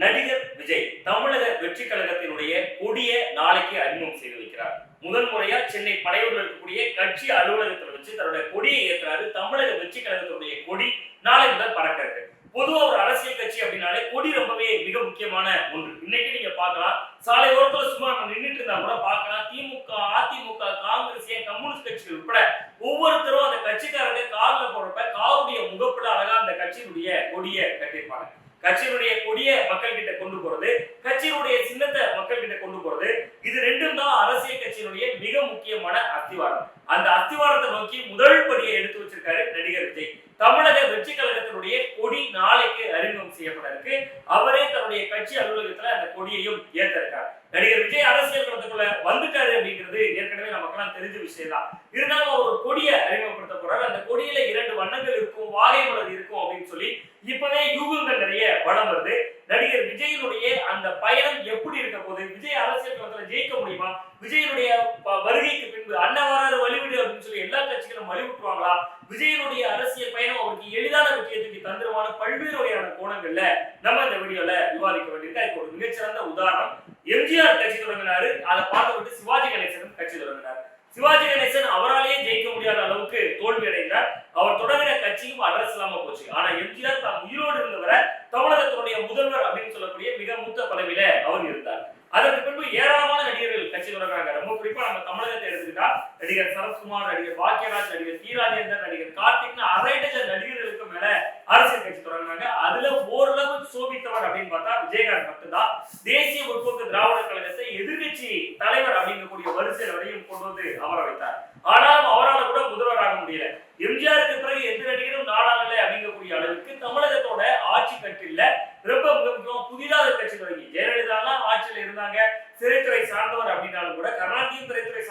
நடிகர் விஜய் தமிழக வெற்றி கழகத்தினுடைய கொடிய நாளைக்கு அறிமுகம் செய்து வைக்கிறார். முதல் முறையா சென்னை படையூரில் இருக்கக்கூடிய கட்சி அலுவலகத்தில் வச்சு தன்னுடைய கொடியை ஏற்றாரு தமிழக வெற்றி கழகத்தினுடைய கொடி நாளை முதல் பறக்க இருக்கு. பொதுவா ஒரு அரசியல் கட்சி அப்படின்னாலே கொடி ரொம்பவே மிக முக்கியமான ஒன்று. இன்னைக்கு நீங்க பாக்கலாம் சாலை ஓரத்துல சும்மா நம்ம நின்றுட்டு இருந்தா கூட பாக்கலாம் திமுக அதிமுக காங்கிரஸ் ஏன் கம்யூனிஸ்ட் கட்சிகள் உட்பட ஒவ்வொருத்தரும் அந்த கட்சிக்காரங்க கார்ல போறப்ப காருடைய முகப்புல அழகா அந்த கட்சியினுடைய கொடியை கட்டியிருப்பாங்க. கட்சியினுடைய கொடியை மக்கள் கிட்ட கொண்டு போறது கட்சியினுடைய சின்னத்தை மக்கள் கிட்ட கொண்டு போறது இது ரெண்டும் தான் அரசியல் கட்சியினுடைய மிக முக்கியமான அஸ்திவாரம். அந்த அஸ்திவாரத்தை நோக்கி முதல் படியை எடுத்து வச்சிருக்காரு நடிகர் விஜய். தமிழக வெற்றி கழகத்தினுடைய கொடி நாளைக்கு அறிமுகம் செய்யப்பட இருக்கு அவரே தன்னுடைய கட்சி அலுவலகத்துல அந்த கொடியையும் ஏத்த நடிகர் விஜய் அரசியல் களத்துக்குள்ள வந்துட்டாரு அப்படிங்கிறது ஏற்கனவே நமக்கெல்லாம் தெரிஞ்ச விஷயம் தான் இருந்தாலும் அவர் ஒரு கொடியை அறிமுகப்படுத்த போறாரு. அந்த கொடியில இரண்டு வண்ணங்கள் இருக்கும் வாகை மலர் இருக்கும் அப்படின்னு சொல்லி இப்பவே யூகங்கள் நிறைய வளம் வருது. நடிகர் விஜயினுடைய அந்த பயணம் எப்படி இருக்க போது விஜய் அரசியல் களத்துல ஜெயிக்க முடியுமா? விஜயனுடைய வருகைக்கு பின்பு அன்னவாறு வழிவிடு அப்படின்னு சொல்லி எல்லா கட்சிகளும் வழிவிட்டுருவாங்களா விஜயனுடைய அரசியல் பயணம் அவருக்கு எளிதான வெற்றியை தந்திரமான பல்வேறு வகையான கோணங்கள்ல நம்ம இந்த வீடியோல விவாதிக்க வேண்டியிருக்கு. அதுக்கு ஒரு மிகச்சிறந்த உதாரணம். எம்ஜிஆர் கட்சி தொடங்கினாரு. அதை பார்த்து விட்டு சிவாஜி கணேசனும் கட்சி தொடங்கினார். சிவாஜி கணேசன் அவராலேயே ஜெயிக்க முடியாத அளவுக்கு தோல்வி அடைந்தார் அவர் தொடங்கின கட்சியும் அட்ரஸ் இல்லாம போச்சு. ஆனா எம்ஜிஆர் தான் உயிரோடு இருந்தவரை தமிழகத்தினுடைய முதல்வர் அப்படின்னு சொல்லக்கூடிய மிக மூத்த பதவியில அவர் இருந்தார். அதற்கு பின்பு ஏராளமான நடிகர்கள் கட்சி தொடங்குறாங்க ரொம்ப குறிப்பா நம்ம தமிழகத்தை எடுத்துக்கிட்டா நடிகர் சரத்குமார் நடிகர் பாக்கியராஜ் நடிகர் தீராஜேந்தர் நடிகர் கார்த்திக்னு அரை டஜன் நடிகர்களுக்கு மேல அரசியல் கட்சி தொடங்குறாங்க. அதுல ஓரளவு சோபித்தவர் அப்படின்னு பார்த்தா விஜயகாந்த் மட்டும்தான். தேசிய முற்போக்கு திராவிட கழகத்தை எதிர்க்கட்சி தலைவர் அப்படிங்கக்கூடிய வரிசையில் வரையும் கொண்டு வந்து அமர வைத்தார் ஆனாலும் அவரால் கூட முதல்வராக முடியல எம்ஜிஆருக்கு பிறகு எந்த நடிகரும் நாடாளல அப்படிங்கக்கூடிய அளவுக்கு தமிழகத்தோட ஆட்சி கட்டில ரொம்ப மிக முக்கியமா புதிதாக கட்சி தொடங்கி ஜெயலலிதாலாம் ஆட்சியில இருந்தாங்க சிறைத்துறை சார்ந்தவர் அப்படின்னாலும் கூட கருணாநிதியும் திரைத்துறை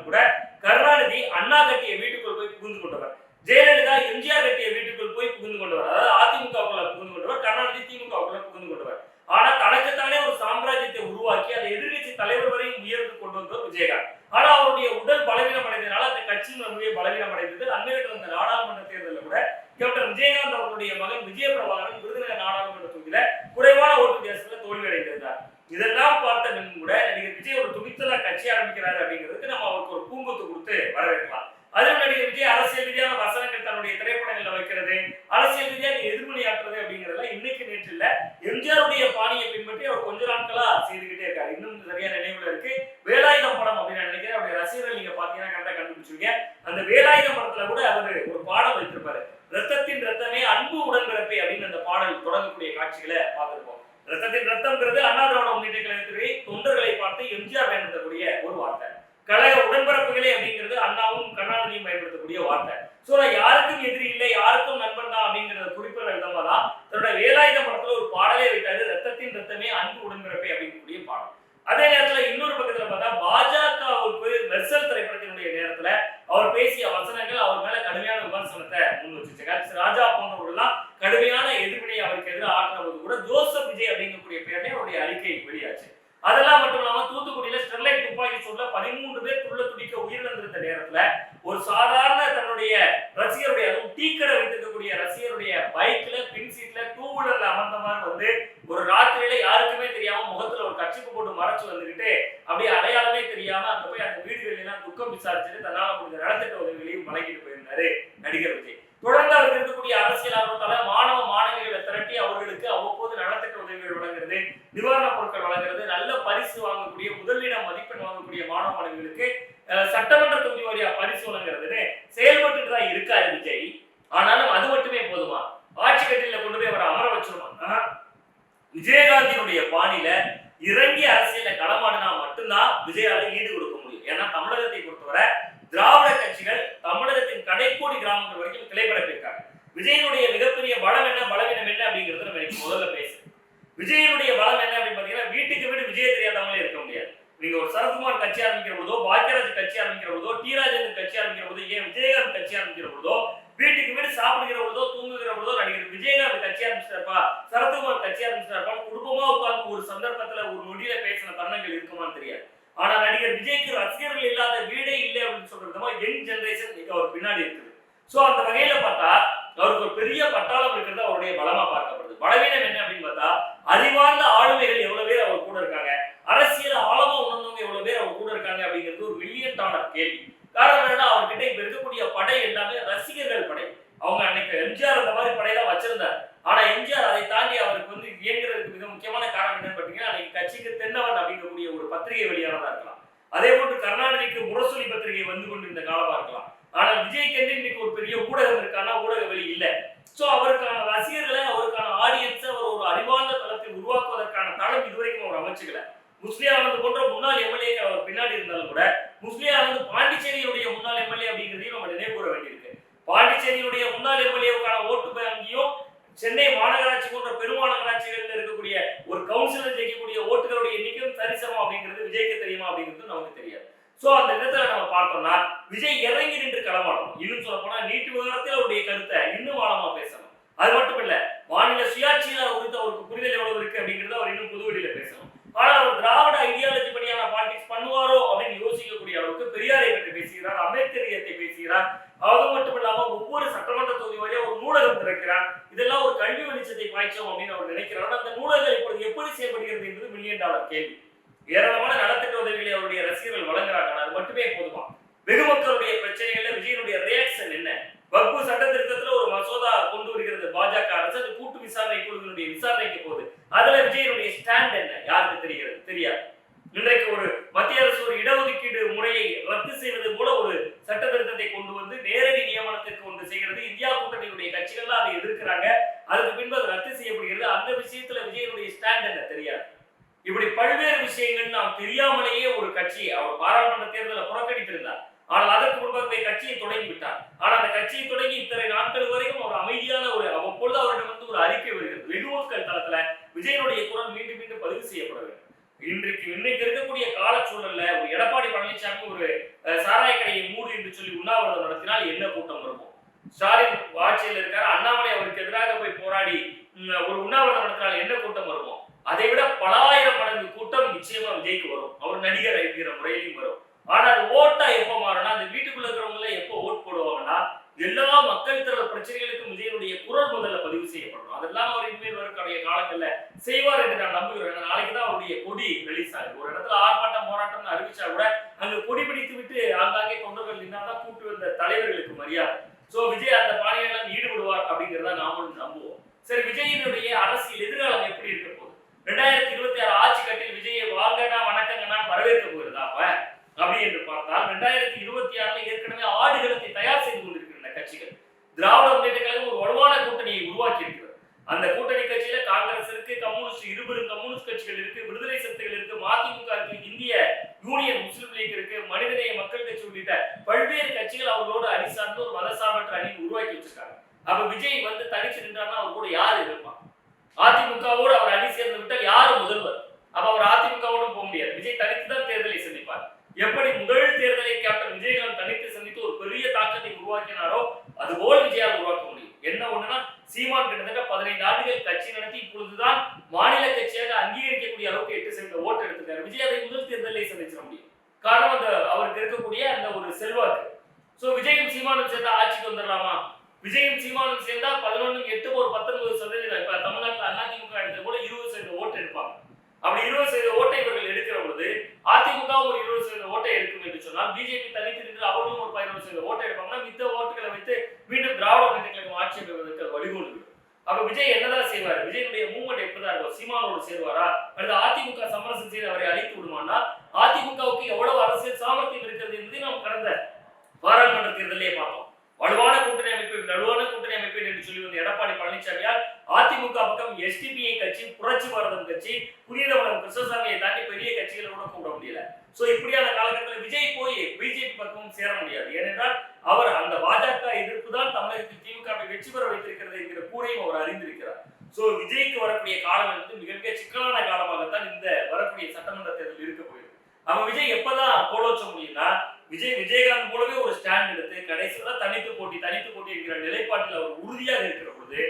இருந்தாலும் கூட கருணாநிதி அண்ணா கட்டிய வீட்டுக்குள் போய் புகுந்து கொண்டவர். ஜெயலலிதா எம்ஜிஆர் கட்டிய வீட்டுக்குள் போய் புகுந்து கொண்டவர். அதாவது அதிமுகவுக்குள்ள புகுந்து கொண்டவர் கருணாநிதி திமுகவுக்குள்ள புகுந்து கொண்டவர். ஆனா தனக்குத்தானே ஒரு சாம்ராஜ்யத்தை உருவாக்கி அதை எதிர்கட்சி தலைவர் வரையும் உயர்ந்து கொண்டு வந்தவர் விஜயகாந்த். ஆனா அவருடைய உடல் பலவீனம் அடைந்ததுனால அந்த கட்சியின் ரொம்பவே பலவீனம் அடைந்தது. அண்மையிட்டு வந்த நாடாளுமன்ற தேர்தலில் கூட கேப்டன் விஜயகாந்த் அவருடைய மகன் விஜய பிரபாகரன் விருதுநகர் நாடாளுமன்ற தொகுதியில குறைவான ஓட்டு வித்தியாசத்துல தோல்வி அடைந்திருந்தார் இதெல்லாம் பார்த்து கட்சி ஆரம்பிக்கிறாரு அப்படிங்கிறதுக்கு நம்ம அவருக்கு ஒரு பூங்கொத்து கொடுத்து வரவேற்கலாம். அதே நடிகர் விஜய் அரசியல் ரீதியான வசனங்கள் தன்னுடைய திரைப்படங்கள்ல வைக்கிறது அரசியல் ரீதியாக எதிர்மொழியாற்றுறது அப்படிங்கிறதெல்லாம் இன்னைக்கு நேற்று இல்ல எம்ஜிஆருடைய பாணியை பின்பற்றி அவர் கொஞ்ச நாட்களா செய்துகிட்டே இருக்காரு இன்னும் சரியா நினைவுல இருக்கு வேலாயுதம் படம் அப்படின்னு நான் நினைக்கிறேன் அவருடைய ரசிகர்கள் நீங்க பாத்தீங்கன்னா கரெக்டா கண்டுபிடிச்சிருக்கீங்க அந்த வேலாயுதம் படத்துல கூட அவர் ஒரு பாடல் வைத்திருப்பாரு ரத்தத்தின் ரத்தமே அன்பு உடன்பிறப்பே அப்படின்னு அந்த பாடல் தொடங்கக்கூடிய காட்சிகளை பார்த்திருப்போம் ரத்தத்தின் ரத்தம்ங்கிறது அண்ணா திராவிட முன்னேற்ற கழகத்துறை தொண்டர்களை பார்த்து எம்ஜிஆர் பயன்படுத்தக்கூடிய ஒரு வார்த்தை கழக உடன்பிறப்புகளே அப்படிங்கிறது அண்ணாவும் கருணாநிதியும் பயன்படுத்தக்கூடிய சோ நான் யாருக்கும் எதிரி இல்லை யாருக்கும் நண்பன் தான் அப்படிங்கிறத குறிப்பிடுற விதமா தான் தன்னோட வேலாயுத படத்துல ஒரு பாடலே வைத்தாரு. ரத்தத்தின் ரத்தமே அன்பு உடன்பிறப்பே அப்படிங்கக்கூடிய பாடல். அதே நேரத்துல இன்னொரு பக்கத்துல பார்த்தா பாஜகவுக்கு மெர்சல் திரைப்படத்தினுடைய நேரத்துல அவர் பேசிய வசனங்கள் அவர் மேல கடுமையான விமர்சனத்தை முன் வச்சுச்சு ராஜா போன்றவர்கள்லாம் கடுமையான எதிர்வினை அவருக்கு எதிராக ஆற்றின போது கூட ஜோசப் விஜய் அப்படிங்கக்கூடிய பேர்ல அவருடைய அறிக்கை வெளியாச்சு அதெல்லாம் மட்டும் இல்லாம தூத்துக்குடியில ஸ்டெர்லைட் துப்பாக்கி சூட்ல பதிமூன்று பேர் துள்ள துடிக்க உயிரிழந்திருந்த நேரத்துல ஒரு சாதாரண தன்னுடைய ரசிகருடைய அதுவும் டீ கடை வைத்திருக்கக்கூடிய ரசிகருடைய பைக்ல பின் சீட்ல டூ வீலர்ல மாதிரி வந்து ஒரு ராத்திரியில யாருக்குமே தெரியாம முகத்துல ஒரு கட்சிப்பு போட்டு மறைச்சு வந்துகிட்டு அப்படியே அடையாளமே தெரியாம அங்க போய் அந்த வீடுகளில் எல்லாம் துக்கம் விசாரிச்சுட்டு தன்னால முடிஞ்ச நலத்திட்ட உதவிகளையும் வழங்கிட்டு போயிருந்தாரு நடிகர் விஜய். தொடர்ந்து அவருக்கு இருக்கக்கூடிய அரசியல் ஆர்வத்தால மாணவ மாணவிகளை திரட்டி அவர்களுக்கு அவ்வப்போது நலத்திட்ட உதவிகள் வழங்குறது நிவாரணப் பொருட்கள் வழங்குறது நல்ல பரிசு வாங்கக்கூடிய முதலிடம் மதிப்பெண் வாங்கக்கூடிய மாணவ மாணவிகளுக்கு சட்டமன்ற தொகுதி வாரியா பரிசு வழங்குறதுன்னு செயல்பட்டு தான் இருக்காரு விஜய். ஆனாலும் அது மட்டுமே போதுமா? ஆட்சி கட்டில கொண்டு போய் அவரை அமர வச்சிருவாங்க விஜயகாந்தினுடைய பாணியில இறங்கி அரசியல களமாடினா மட்டும்தான் விஜயால ஈடு கொடுக்க முடியும். ஏன்னா தமிழகத்தை பொறுத்தவரை திராவிட கட்சிகள் தமிழகத்தின் கடைக்கோடி கிராமங்கள் வரைக்கும் கிளை பரப்பியிருக்காங்க விஜயனுடைய மிகப்பெரிய பலம் என்ன பலவீனம் என்ன அப்படிங்கறத நம்ம இன்னைக்கு முதல்ல பேசுறோம் விஜயனுடைய பலம் என்ன அப்படின்னு பாத்தீங்கன்னா வீட்டுக்கு வீடு விஜய் தெரியாதவங்களே இருக்க முடியாது. நீங்க ஒரு சரத்குமார் கட்சி ஆரம்பிக்கிற பொழுதோ பாக்கியராஜ் கட்சி ஆரம்பிக்கிற பொழுதோ டி ராஜேந்திரன் கட்சி ஆரம்பிக்கிற பொழுதோ ஏன் விஜயகாந்த் கட்சி ஆரம்பிக்கிற பொழுதோ வீட்டுக்கு வீடு சாப்பிடுகிறவங்களோ தூங்குகிறவங்களோ நடிகர் விஜயகாந்த் கட்சி ஆரம்பிச்சிட்டாருப்பா சரத்குமார் கட்சி ஆரம்பிச்சிட்டாருப்பா குடும்பமா உட்கார்ந்து ஒரு சந்தர்ப்பத்துல ஒரு நொடியில பேசின தருணங்கள் இருக்குமான்னு தெரியாது. ஆனா நடிகர் விஜய்க்கு ரசிகர்கள் இல்லாத வீடே இல்லை அப்படின்னு சொல்ற விதமா யங் ஜெனரேஷன் அவர் பின்னாடி இருக்குது. ஸோ அந்த வகையில பார்த்தா அவருக்கு ஒரு பெரிய பட்டாளம் இருக்கிறது அவருடைய பலமா பார்க்கப்படுது. பலவீனம் என்ன அப்படின்னு பார்த்தா அறிவார்ந்த ஆளுமைகள் எவ்வளவு பேர் அவர் கூட இருக்காங்க அரசியல் ஆழமா உணர்ந்தவங்க எவ்வளவு பேர் அவர் கூட இருக்காங்க அப்படிங்கிறது ஒரு மில்லியன் டாலர் கேள்வி. காரணம் என்னன்னா அவர்கிட்ட இப்ப இருக்கக்கூடிய படை எல்லாமே ரசிகர்கள் எம்ஜிஆர் அந்த மாதிரி படையில ஸோ அந்த இடத்துல நம்ம பார்த்தோம்னா விஜய் இறங்கி நின்று களமாடணும். இன்னும் சொல்ல போனா நீட்டு விவகாரத்தில் அவருடைய கருத்தை இன்னும் ஆழமா பேசணும். அது மட்டும் இல்ல மாநில சுயாட்சியில குறித்து அவருக்கு புரிதல் எவ்வளவு இருக்கு அப்படிங்கிறத அவர் இன்னும் புதுவெளியில பேசணும். ஆனால் அவர் திராவிட ஐடியாலஜி படியான பாலிடிக்ஸ் பண்ணுவாரோ அப்படின்னு யோசிக்கக்கூடிய அளவுக்கு பெரியாரை பற்றி பேசுகிறார் அம்பேத்கரியத்தை பேசுகிறார். அது மட்டும் இல்லாம ஒவ்வொரு சட்டமன்ற தொகுதி வழியா ஒரு நூலகம் திறக்கிறார். இதெல்லாம் ஒரு கல்வி வெளிச்சத்தை பாய்ச்சோம் அப்படின்னு அவர் நினைக்கிறார். அந்த நூலகம் இப்பொழுது எப்படி செயல்படுகிறது என்பது மில்லியன் டாலர் கேள்வி. ஏராளமான நலத்திட்ட உதவிகளை அவருடைய ரசிகர்கள் வழங்குறாங்க. அது மட்டுமே போதுமா? வெகுமக்களுடைய பிரச்சனைகள்ல விஜயனுடைய ரியாக்ஷன் என்ன? வக்பு சட்ட திருத்தத்துல ஒரு மசோதா கொண்டு வருகிறது. பாஜக அரசு அது கூட்டு விசாரணை குழுவினுடைய விசாரணைக்கு போகுது. அதுல விஜயனுடைய ஸ்டாண்ட் என்ன? யாருக்கு தெரிகிறது? தெரியாது. இன்றைக்கு ஒரு மத்திய அரசு ஒரு இடஒதுக்கீடு முறையை ரத்து செய்வது போல ஒரு சட்ட திருத்தத்தை கொண்டு வந்து நேரடி நியமனத்திற்கு கொண்டு செய்கிறது. இந்தியா கூட்டணியுடைய கட்சிகள்லாம் அதை எதிர்க்கிறாங்க. அதுக்கு பின்பு அது ரத்து செய்யப்படுகிறது. அந்த விஷயத்துல விஜயனுடைய ஸ்டாண்ட் என்ன? தெரியாது. இப்படி பல்வேறு விஷயங்கள் நாம் தெரியாமலேயே ஒரு கட்சி அவர் பாராளுமன்ற தேர்தலை புறக்கணித்திருந்தார். ஆனால் அதற்கு முன்பாகவே கட்சியை தொடங்கி விட்டார். ஆனால் அந்த கட்சியை தொடங்கி இத்தனை நாட்கள் வரைக்கும் அவர் அமைதியான ஒரு அவ்வப்பொழுது அவரிடம் வந்து ஒரு அறிக்கை வருகிறது. வெகுமக்கள் தளத்துல விஜயனுடைய குரல் மீண்டும் மீண்டும் பதிவு செய்யப்பட வேண்டும். இன்றைக்கு இன்றைக்கு இருக்கக்கூடிய கால சூழல்ல ஒரு எடப்பாடி பழனிசாமி ஒரு சாராய கடையை மூடு என்று சொல்லி உண்ணாவிரதம் நடத்தினால் என்ன கூட்டம் இருக்கும்? ஸ்டாலின் ஆட்சியில் இருக்கார்? அண்ணாமலை அவருக்கு எதிராக போய் போராடி ஒரு உண்ணாவிரதம் நடத்தினால் என்ன கூட்டம் வருமோ அதை விட பலாயிரம் மடங்கு கூட்டம் நிச்சயமா விஜய்க்கு வரும். அவர் நடிகர் என்கிற முறையிலும் வரும். ஆனா அது ஓட்டா எப்போ மாறும்னா அந்த வீட்டுக்குள்ள இருக்கிறவங்க எப்போ ஓட் போடுவாங்கன்னா எல்லா மக்கள் திரள் பிரச்சனைகளுக்கும் விஜயனுடைய குரல் முதல்ல பதிவு செய்யப்படணும். அதெல்லாம் அவர் இனிமேல் வரக்கூடிய காலங்கள்ல செய்வார் என்று நான் நம்புகிறேன். நாளைக்கு தான் அவருடைய கொடி ரிலீஸ் ஆகுது. ஒரு இடத்துல ஆர்ப்பாட்டம் போராட்டம்னு அறிவிச்சா கூட அங்க கொடி பிடித்து விட்டு ஆங்காங்கே தொண்டர்கள் நின்னாதான் கூட்டு வந்த தலைவர்களுக்கு மரியாதை. சோ விஜய் அந்த பாணியெல்லாம் ஈடுபடுவார் அப்படிங்கிறத நாமளும் நம்புவோம். சரி விஜயனுடைய அரசியல் எதிர்காலம் எப்படி இருக்கும் ரெண்டாயிரத்தி இருபத்தி ஆறு ஆட்சி கட்டில் விஜயை வாங்கண்ணா வணக்கங்கண்ணா வரவேற்க போகிறதா அப்ப? அப்படி என்று பார்த்தால் ரெண்டாயிரத்தி இருபத்தி ஆறுல ஏற்கனவே ஆடுகளத்தை தயார் செய்து கொண்டிருக்கின்றன கட்சிகள் திராவிட முன்னேற்ற கழகம் ஒரு வலுவான கூட்டணியை உருவாக்கி இருக்கிறது அந்த கூட்டணி கட்சியில காங்கிரஸ் இருக்கு கம்யூனிஸ்ட் இருபெரும் கம்யூனிஸ்ட் கட்சிகள் இருக்கு விடுதலை சக்திகள் இருக்கு மதிமுக இருக்கு இந்திய யூனியன் முஸ்லிம் லீக் இருக்கு மனிதநேய மக்கள் கட்சி உள்ளிட்ட பல்வேறு கட்சிகள் அவர்களோடு அணி சார்ந்து ஒரு மதசார்பற்ற அணி உருவாக்கி வச்சிருக்காங்க. அப்ப விஜய் வந்து தனிச்சு நின்றாருன்னா அவர் கூட யார் இருப்பான் அதிமுகவோடு அவர் அணி சேர்ந்து விட்டால் யார் முதல்வர்? அப்ப அவர் அதிமுகவோடும் போக முடியாது. விஜய் தனித்து தான் தேர்தலை சந்திப்பார். எப்படி முதல் தேர்தலை கேப்டன் விஜயகாந்த் தனித்து சந்தித்து ஒரு பெரிய தாக்கத்தை உருவாக்கினாரோ அதுபோல் விஜயால் உருவாக்க முடியும். என்ன ஒண்ணுன்னா சீமான் கிட்டத்தட்ட பதினைந்து ஆண்டுகள் கட்சி நடத்தி இப்பொழுதுதான் மாநில கட்சியாக அங்கீகரிக்கக்கூடிய அளவுக்கு எட்டு சென்ற ஓட்டு எடுத்திருக்காரு. விஜய் அதை முதல் தேர்தலை சந்திச்சிட முடியும். காரணம் அந்த அவருக்கு இருக்கக்கூடிய அந்த ஒரு செல்வாக்கு. சோ விஜயும் சீமானும் சேர்ந்தா ஆட்சிக்கு வந்துடலாமா? விஜயம் சீமானும் சேர்ந்தா பதினொன்னு எட்டு ஒரு பத்தொன்பது சதவீதம். இப்ப தமிழ்நாட்டில் அதிமுக எடுத்தது போல இருபது சதவீத ஓட்டு எடுப்பாங்க. அப்படி இருபது சதவீத ஓட்டை இவர்கள் எடுக்கிற பொழுது அதிமுக ஒரு இருபது சதவீத ஓட்டை எடுக்கும் என்று சொன்னால் பிஜேபி தனித்து நின்று அவர்களும் ஒரு பதினொரு சதவீத ஓட்டை எடுப்பாங்கன்னா மித்த ஓட்டுகளை வைத்து மீண்டும் திராவிட முன்னேற்ற கழகம் ஆட்சி அமைவதற்கு அது வழிகோலுது. அப்ப விஜய் என்னதான் செய்வார்? விஜயனுடைய மூவ்மெண்ட் எப்படிதான் இருக்கும்? சீமானோடு சேருவாரா? அல்லது அதிமுக சமரசம் செய்து அவரை அழைத்து விடுமானா? அதிமுகவுக்கு எவ்வளவு அரசியல் சாமர்த்தியம் இருக்கிறது என்பதை நாம் கடந்த பாராளுமன்ற தேர்தலே பார்த்தோம். வலுவான கூட்டணி அமைப்பு வலுவான கூட்டணி அமைப்பு என்று சொல்லி வந்த எடப்பாடி பழனிசாமியால் அதிமுக பக்கம் எஸ்டிபிஐ கட்சி புரட்சி பாரதம் கட்சி புதிய தமிழகம் கிருஷ்ணசாமியை தாண்டி பெரிய கட்சிகளை கூட கூட முடியல. சோ இப்படியான காலகட்டத்தில் விஜய் போய் பிஜேபி பக்கமும் சேர முடியாது. ஏனென்றால் அவர் அந்த பாஜக எதிர்ப்பு தான் தமிழகத்தில் திமுகவை வெற்றி பெற வைத்திருக்கிறது என்கிற கூறையும் அவர் அறிந்திருக்கிறார். சோ விஜய்க்கு வரக்கூடிய காலம் என்பது மிக சிக்கலான காலமாகத்தான் இந்த வரக்கூடிய சட்டமன்ற தேர்தல் இருக்க போயிருக்கு அவன் விஜய் எப்பதான் கோலோச்ச முடியும்னா விஜய் விஜயகாந்த் போலவே ஒரு ஸ்டாண்ட் எடுத்து கடைசியில தனித்து போட்டி தனித்து போட்டி என்கிற நிலைப்பாட்டில் அவர் உறுதியாக இருக்கிற பொழுது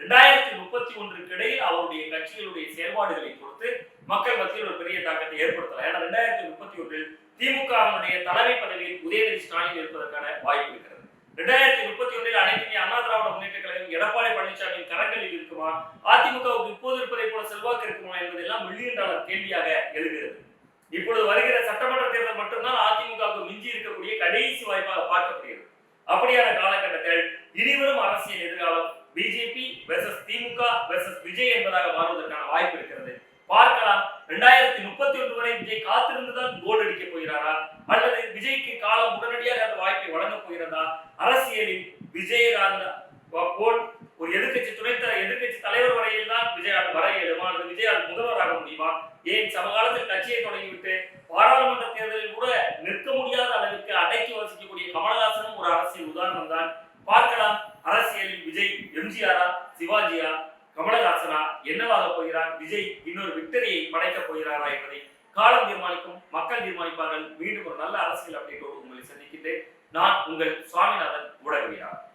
ரெண்டாயிரத்தி முப்பத்தி ஒன்றுக்கு இடையில் அவருடைய கட்சிகளுடைய செயல்பாடுகளை பொறுத்து மக்கள் மத்தியில் ஒரு பெரிய தாக்கத்தை ஏற்படுத்தலாம். ஏன்னா ரெண்டாயிரத்தி முப்பத்தி ஒன்றில் திமுகவினுடைய தலைமை பதவியில் உதயநிதி ஸ்டாலின் இருப்பதற்கான வாய்ப்பு இருக்கிறது. ரெண்டாயிரத்தி முப்பத்தி ஒன்றில் அனைத்துமே அண்ணா திராவிட முன்னேற்ற கழகம் எடப்பாடி பழனிசாமியின் கரங்களில் இருக்குமா? அதிமுகவுக்கு இப்போது இருப்பதை போல செல்வாக்கு இருக்குமா என்பதெல்லாம் மில்லியன் டாலர் கேள்வியாக எழுகிறது இப்பொழுது வருகிற சட்டமன்ற தேர்தல் மட்டும்தான் அதிமுகவுக்கு மிஞ்சி இருக்கக்கூடிய கடைசி வாய்ப்பாக பார்க்கப்படுகிறது அப்படியான காலகட்டத்தில் இனிவரும் அரசியல் எதிர்காலம் BJP versus DMK versus Vijay என்பதாக மாறுவதற்கான வாய்ப்பு இருக்கிறது. பார்க்கலாம். உங்களை சந்திக்கின்றேன். நான் உங்கள் சுவாமிநாதன் உடவியார்